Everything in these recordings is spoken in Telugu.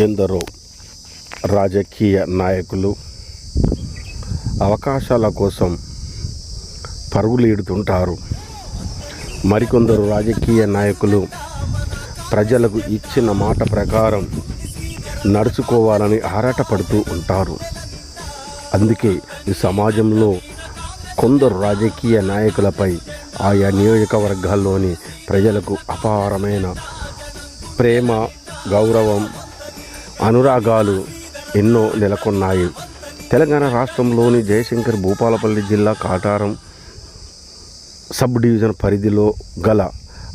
ఎందరో రాజకీయ నాయకులు అవకాశాల కోసం పరుగులు ఈడుతుంటారు మరికొందరు రాజకీయ నాయకులు ప్రజలకు ఇచ్చిన మాట ప్రకారం నడుచుకోవాలని ఆరాటపడుతూ ఉంటారు. అందుకే ఈ సమాజంలో కొందరు రాజకీయ నాయకులపై ఆయా నియోజకవర్గాల్లోని ప్రజలకు అపారమైన ప్రేమ గౌరవం అనురాగాలు ఎన్నో నెలకొన్నాయి. తెలంగాణ రాష్ట్రంలోని జయశంకర్ భూపాలపల్లి జిల్లా కాటారం సబ్ డివిజన్ పరిధిలో గల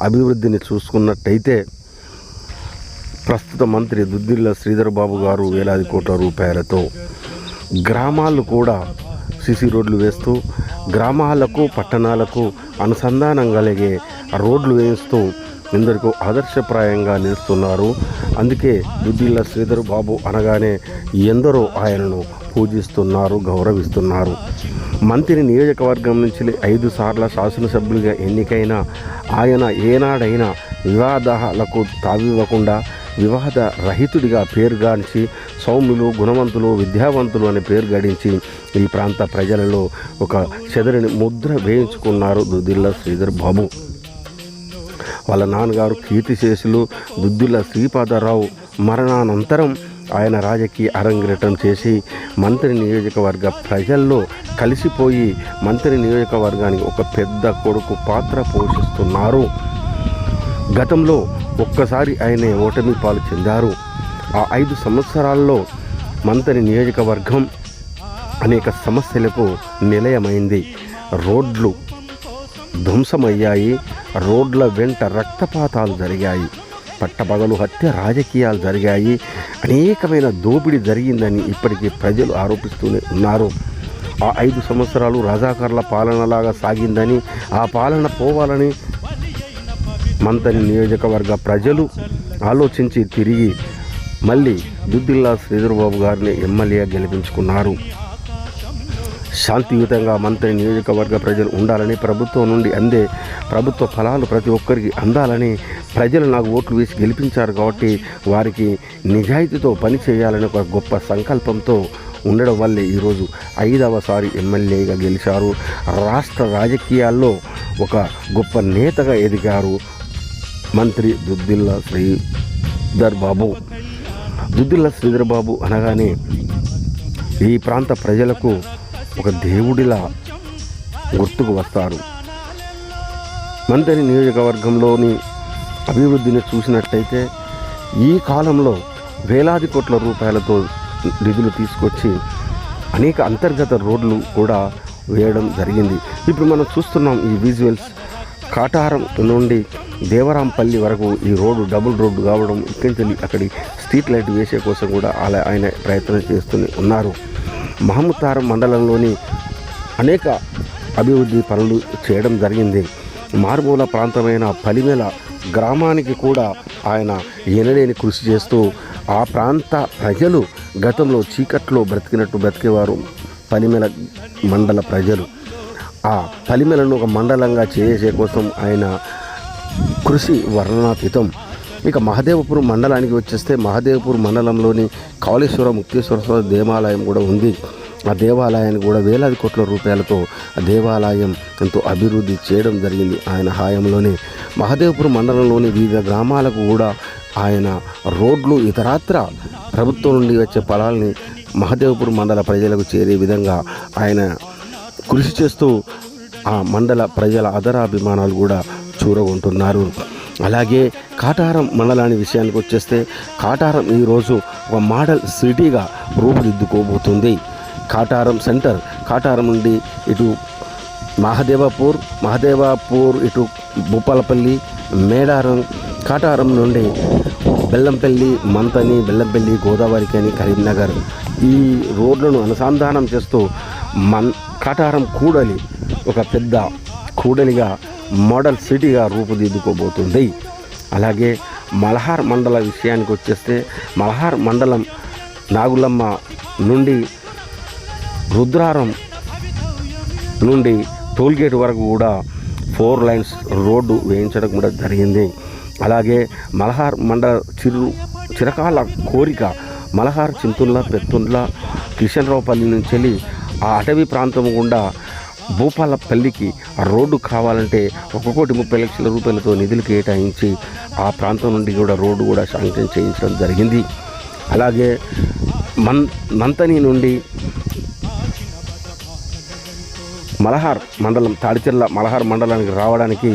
అభివృద్ధిని చూసుకున్నట్టయితే ప్రస్తుత మంత్రి దుద్దిల్ల శ్రీధర్ బాబు గారు వేలాది కోట్ల రూపాయలతో గ్రామాలు కూడా సిసి రోడ్లు వేస్తూ గ్రామాలకు పట్టణాలకు అనుసంధానం కలిగే రోడ్లు వేయిస్తూ ఎందరికో ఆదర్శప్రాయంగా నిలుస్తున్నారు. అందుకే దుద్దిల్ల శ్రీధర్ బాబు అనగానే ఎందరో ఆయనను పూజిస్తున్నారు గౌరవిస్తున్నారు. మంత్రి నియోజకవర్గం నుంచి ఐదు సార్ల శాసనసభ్యులుగా ఎన్నికైన ఆయన ఏనాడైనా వివాదాలకు తావివ్వకుండా వివాద రహితుడిగా పేరుగాంచి సౌమ్యులు గుణవంతులు విద్యావంతులు అనే పేరు గడించి ఈ ప్రాంత ప్రజలలో ఒక చెదరిని ముద్ర వేయించుకున్నారు దుద్దిల్ల శ్రీధర్ బాబు. వాళ్ళ నాన్నగారు కీర్తిశేషులు దుద్దుల శ్రీపాదరావు మరణానంతరం ఆయన రాజకీయ అరంగేటం చేసి మంత్రి నియోజకవర్గ ప్రజల్లో కలిసిపోయి మంత్రి నియోజకవర్గానికి ఒక పెద్ద కొడుకు పాత్ర పోషిస్తున్నారు. గతంలో ఒక్కసారి ఆయన ఓటమి పాలు చెందారు. ఆ ఐదు సంవత్సరాల్లో మంత్రి నియోజకవర్గం అనేక సమస్యలకు నిలయమైంది. రోడ్లు ధ్వంసమయ్యాయి. రోడ్ల వెంట రక్తపాతాలు జరిగాయి. పట్టపగలు హత్య రాజకీయాలు జరిగాయి. అనేకమైన దోపిడీ జరిగిందని ఇప్పటికీ ప్రజలు ఆరోపిస్తూనే ఉన్నారు. ఆ ఐదు సంవత్సరాలు రజాకారుల పాలనలాగా సాగిందని ఆ పాలన పోవాలని మంతని నియోజకవర్గ ప్రజలు ఆలోచించి తిరిగి మళ్ళీ దుద్దిల్లా శ్రీధర్బాబు గారిని ఎమ్మెల్యే గెలిపించుకున్నారు. శాంతియుతంగా మంత్రి నియోజకవర్గ ప్రజలు ఉండాలని ప్రభుత్వం నుండి అందే ప్రభుత్వ ఫలాలు ప్రతి ఒక్కరికి అందాలని ప్రజలు నాకు ఓట్లు వేసి గెలిపించారు కాబట్టి వారికి నిజాయితీతో పని చేయాలని ఒక గొప్ప సంకల్పంతో ఉండడం వల్లే ఈరోజు ఐదవసారి ఎమ్మెల్యేగా గెలిచారు. రాష్ట్ర రాజకీయాల్లో ఒక గొప్ప నేతగా ఎదిగారు మంత్రి దుద్దిల్ల శ్రీధర్ బాబు. దుద్దిల్ల శ్రీధర్ బాబు అనగానే ఈ ప్రాంత ప్రజలకు ఒక దేవుడిలా గుర్తుకు వస్తారు. మంత్రి నియోజకవర్గంలోని అభివృద్ధిని చూసినట్టయితే ఈ కాలంలో వేలాది కోట్ల రూపాయలతో నిధులు తీసుకొచ్చి అనేక అంతర్గత రోడ్లు కూడా వేయడం జరిగింది. ఇప్పుడు మనం చూస్తున్నాం ఈ విజువల్స్ కాటారం నుండి దేవరాంపల్లి వరకు ఈ రోడ్డు డబుల్ రోడ్డు కావడం ఇక్కడి అక్కడి స్ట్రీట్ లైట్ వేసే కోసం కూడా అలా ఆయన ప్రయత్నం చేస్తూనే ఉన్నారు. మహమ్మతారం మండలంలోని అనేక అభివృద్ధి పనులు చేయడం జరిగింది. మారుమూల ప్రాంతమైన పలిమెల గ్రామానికి కూడా ఆయన ఎనలేని కృషి చేస్తూ ఆ ప్రాంత ప్రజలు గతంలో చీకట్లో బ్రతికినట్టు బ్రతికేవారు పలిమెల మండల ప్రజలు. ఆ పలిమెలను ఒక మండలంగా చేసే కోసం ఆయన కృషి వర్ణనాతీతం. ఇక మహదేవపురం మండలానికి వచ్చేస్తే మహదేవపూర్ మండలంలోని కాళేశ్వర ముక్తేశ్వర స్వామి దేవాలయం కూడా ఉంది. ఆ దేవాలయాన్ని కూడా వేలాది కోట్ల రూపాయలతో ఆ దేవాలయం ఎంతో అభివృద్ధి చేయడం జరిగింది ఆయన హాయంలోనే. మహదేవపురం మండలంలోని వివిధ గ్రామాలకు కూడా ఆయన రోడ్లు ఇతరాత్ర ప్రభుత్వం నుండి వచ్చే ఫలాల్ని మహదేవపురం మండల ప్రజలకు చేరే విధంగా ఆయన కృషి చేస్తూ ఆ మండల ప్రజల ఆదరాభిమానాలు కూడా చూరగొంటున్నారు. అలాగే కాటారం మండలాని విషయానికి వచ్చేస్తే కాటారం ఈరోజు ఒక మోడల్ సిటీగా రూపుదిద్దుకోబోతుంది. కాటారం సెంటర్ కాటారం నుండి ఇటు మహదేవాపూర్ మహదేవాపూర్ ఇటు భూపాలపల్లి మేడారం కాటారం నుండి బెల్లంపల్లి మంతని బెల్లంపల్లి గోదావరికని కరీంనగర్ ఈ రోడ్లను అనుసంధానం చేస్తూ మన్ కాటారం కూడలి ఒక పెద్ద కూడలిగా మోడల్ సిటీగా రూపుదిద్దుకోబోతుంది అలాగే మలహార్ మండల విషయానికి వచ్చేస్తే మలహార్ మండలం నాగులమ్మ నుండి రుద్రారం నుండి టోల్గేట్ వరకు కూడా ఫోర్ లైన్స్ రోడ్డు వేయించడం కూడా జరిగింది. అలాగే మలహార్ మండల చిరు చిరకాల కోరిక మలహార్ చింతుల్లా పెత్తుండ్ల కిషన్రావుపల్లి నుంచి వెళ్ళి ఆ అటవీ ప్రాంతం గుండా భూపాలపల్లికి రోడ్డు కావాలంటే ఒక కోటి ముప్పై లక్షల రూపాయలతో నిధులు కేటాయించి ఆ ప్రాంతం నుండి కూడా రోడ్డు కూడా శాంక్షన్ చేయించడం జరిగింది. అలాగే మన్ నంతని నుండి మలహార్ మండలం తాడిచెర్ల మలహార్ మండలానికి రావడానికి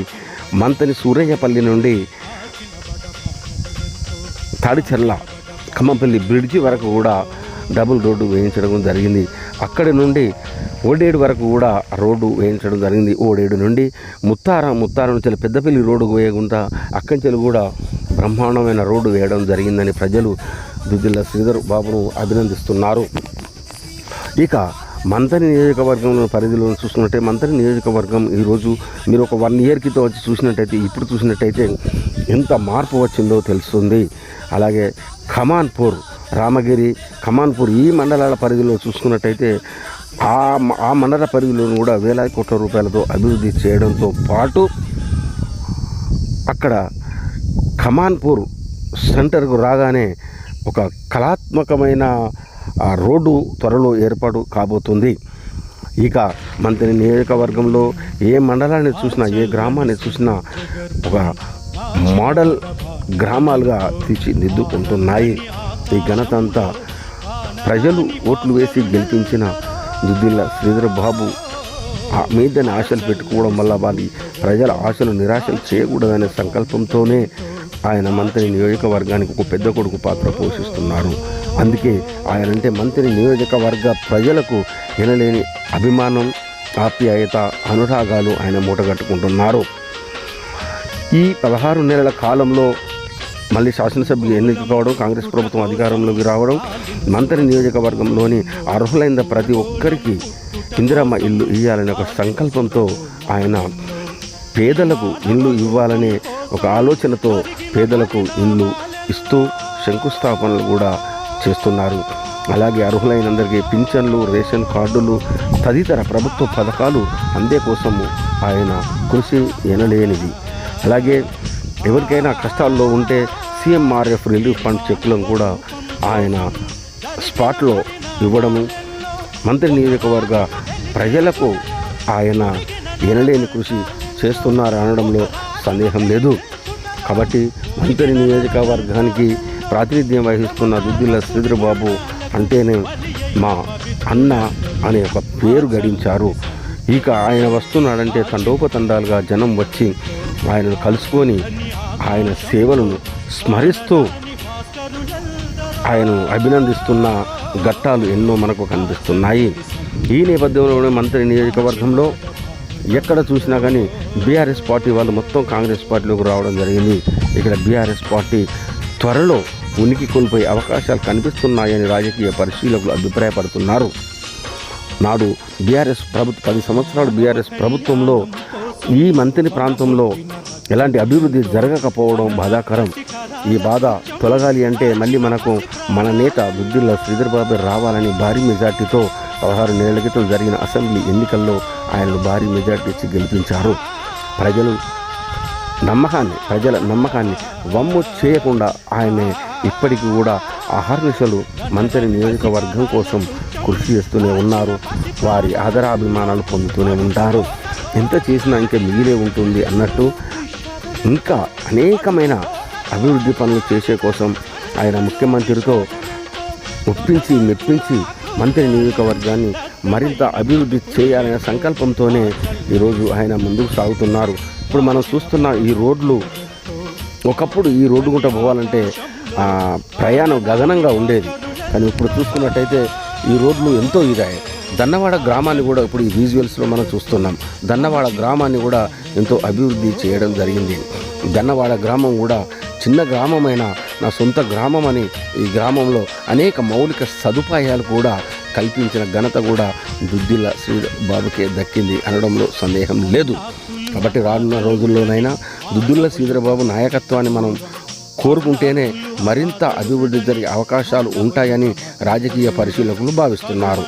మంతని సూరయ్యపల్లి నుండి తాడిచెర్ల ఖమ్మంపల్లి బ్రిడ్జి వరకు కూడా డబుల్ రోడ్డు వేయించడం జరిగింది. అక్కడి నుండి ఓడేడు వరకు కూడా రోడ్డు వేయించడం జరిగింది. ఓడేడు నుండి ముత్తార ముత్తార నుంచి పెద్దపల్లి రోడ్డు వేయకుండా అక్కడి నుంచి కూడా బ్రహ్మాండమైన రోడ్డు వేయడం జరిగిందని ప్రజలు దుద్దిల్ల శ్రీధర్ బాబును అభినందిస్తున్నారు. ఇక మంతని నియోజకవర్గంలో పరిధిలో చూసుకున్నట్టే మంతని నియోజకవర్గం ఈరోజు మీరు ఒక వన్ ఇయర్ క్రితం వచ్చి చూసినట్టయితే ఇప్పుడు చూసినట్టయితే ఎంత మార్పు వచ్చిందో తెలుస్తుంది. అలాగే ఖమాన్పూర్ రామగిరి ఖమాన్పూర్ ఈ మండలాల పరిధిలో చూసుకున్నట్టయితే ఆ ఆ మండల పరిధిలోనూ కూడా వేలాది కోట్ల రూపాయలతో అభివృద్ధి చేయడంతో పాటు అక్కడ ఖమాన్పూర్ సెంటర్కు రాగానే ఒక కళాత్మకమైన ఆ, రోడ్డు త్వరలో ఏర్పాటు కాబోతుంది. ఇక మంత్రి నియోజకవర్గంలో ఏ మండలాన్ని చూసినా ఏ గ్రామాన్ని చూసినా ఒక మోడల్ గ్రామాలుగా తీర్చిదిద్దుకుంటున్నాయి. ఈ ఘనత అంతా ప్రజలు ఓట్లు వేసి గెలిపించిన దుద్దిల్ల శ్రీధర్ బాబు మీదని ఆశలు పెట్టుకోవడం వల్ల వారి ప్రజల ఆశలు నిరాశలు చేయకూడదనే సంకల్పంతోనే ఆయన మంత్రి నియోజకవర్గానికి ఒక పెద్ద కొడుకు పాత్ర పోషిస్తున్నారు. అందుకే ఆయనంటే మంత్రి నియోజకవర్గ ప్రజలకు ఎనలేని అభిమానం ఆప్యాయత అనురాగాలు ఆయన మూటగట్టుకుంటున్నారు. ఈ పదహారు నెలల కాలంలో మళ్ళీ శాసనసభ్యులు ఎన్నిక కావడం కాంగ్రెస్ ప్రభుత్వం అధికారంలోకి రావడం మంత్రి నియోజకవర్గంలోని అర్హులైన ప్రతి ఒక్కరికి ఇందిరమ్మ ఇల్లు ఇవ్వాలనే ఒక సంకల్పంతో ఆయన పేదలకు ఇల్లు ఇవ్వాలనే ఒక ఆలోచనతో పేదలకు ఇల్లు ఇస్తూ శంకుస్థాపనలు కూడా చేస్తున్నారు. అలాగే అర్హులైనందరికీ పింఛన్లు రేషన్ కార్డులు తదితర ప్రభుత్వ పథకాలు అందే కోసము ఆయన కృషి ఎనలేనిది. అలాగే ఎవరికైనా కష్టాల్లో ఉంటే సీఎంఆర్ఎఫ్ రిలీఫ్ ఫండ్ చెక్కులను కూడా ఆయన స్పాట్లో ఇవ్వడము మంత్రి నియోజకవర్గ ప్రజలకు ఆయన ఎనలేని కృషి చేస్తున్నారు అనడంలో సందేహం లేదు. కాబట్టి మంత్రి నియోజకవర్గానికి ప్రాతినిధ్యం వహిస్తున్న దుద్దిల్ల శ్రీధరబాబు అంటేనే మా అన్న అనే ఒక పేరు గడించారు. ఇక ఆయన వస్తున్నాడంటే తండోపతండాలుగా జనం వచ్చి ఆయనను కలుసుకొని ఆయన సేవలను స్మరిస్తూ ఆయనను అభినందిస్తున్న ఘట్టాలు ఎన్నో మనకు కనిపిస్తున్నాయి. ఈ నేపథ్యంలోనే మంత్రి నియోజకవర్గంలో ఎక్కడ చూసినా కానీ బీఆర్ఎస్ పార్టీ వాళ్ళు మొత్తం కాంగ్రెస్ పార్టీలోకి రావడం జరిగింది. ఇక్కడ బీఆర్ఎస్ పార్టీ త్వరలో ఉనికి కోల్పోయే అవకాశాలు కనిపిస్తున్నాయని రాజకీయ పరిశీలకులు అభిప్రాయపడుతున్నారు. నాడు బీఆర్ఎస్ ప్రభుత్వ పది సంవత్సరాలు బీఆర్ఎస్ ప్రభుత్వంలో ఈ మంత్రి ప్రాంతంలో ఎలాంటి అభివృద్ధి జరగకపోవడం బాధాకరం. ఈ బాధ తొలగాలి అంటే మళ్ళీ మనకు మన నేత దుద్దిల్ల శ్రీధర్ బాబు రావాలని భారీ మెజార్టీతో పదహారు నెలల క్రితం జరిగిన అసెంబ్లీ ఎన్నికల్లో ఆయనను భారీ మెజార్టీ ఇచ్చి గెలిపించారు. ప్రజలు నమ్మకాన్ని ప్రజల నమ్మకాన్ని వమ్ము చేయకుండా ఆయనే ఇప్పటికీ కూడా అహర్నిశలు మంత్రి నియోజకవర్గం కోసం కృషి చేస్తూనే ఉన్నారు. వారి ఆదరాభిమానాలు పొందుతూనే ఉంటారు. ఎంత చేసినా ఇంకా మిగిలే ఉంటుంది అన్నట్టు ఇంకా అనేకమైన అభివృద్ధి పనులు చేసే కోసం ఆయన ముఖ్యమంత్రితో ఒప్పించి మెప్పించి మంత్రి నియోజకవర్గాన్ని మరింత అభివృద్ధి చేయాలనే సంకల్పంతోనే ఈరోజు ఆయన ముందుకు సాగుతున్నారు. ఇప్పుడు మనం చూస్తున్న ఈ రోడ్లు ఒకప్పుడు ఈ రోడ్డు గుంట పోవాలంటే ప్రయాణం గగనంగా ఉండేది. కానీ ఇప్పుడు చూసుకున్నట్టయితే ఈ రోడ్లు ఎంతో ఇదాయి. దన్నవాడ గ్రామాన్ని కూడా ఇప్పుడు ఈ విజువల్స్లో మనం చూస్తున్నాం. దన్నవాడ గ్రామాన్ని కూడా ఎంతో అభివృద్ధి చేయడం జరిగింది. దన్నవాడ గ్రామం కూడా చిన్న గ్రామమైన నా సొంత గ్రామం అని ఈ గ్రామంలో అనేక మౌలిక సదుపాయాలు కూడా కల్పించిన ఘనత కూడా దుద్దిల్ల శ్రీ బాబుకే దక్కింది అనడంలో సందేహం లేదు. కాబట్టి రానున్న రోజుల్లోనైనా దుద్దుల్ల శ్రీధరబాబు నాయకత్వాన్ని మనం కోరుకుంటేనే మరింత అభివృద్ధి జరిగే అవకాశాలు ఉంటాయని రాజకీయ పరిశీలకులు భావిస్తున్నారు.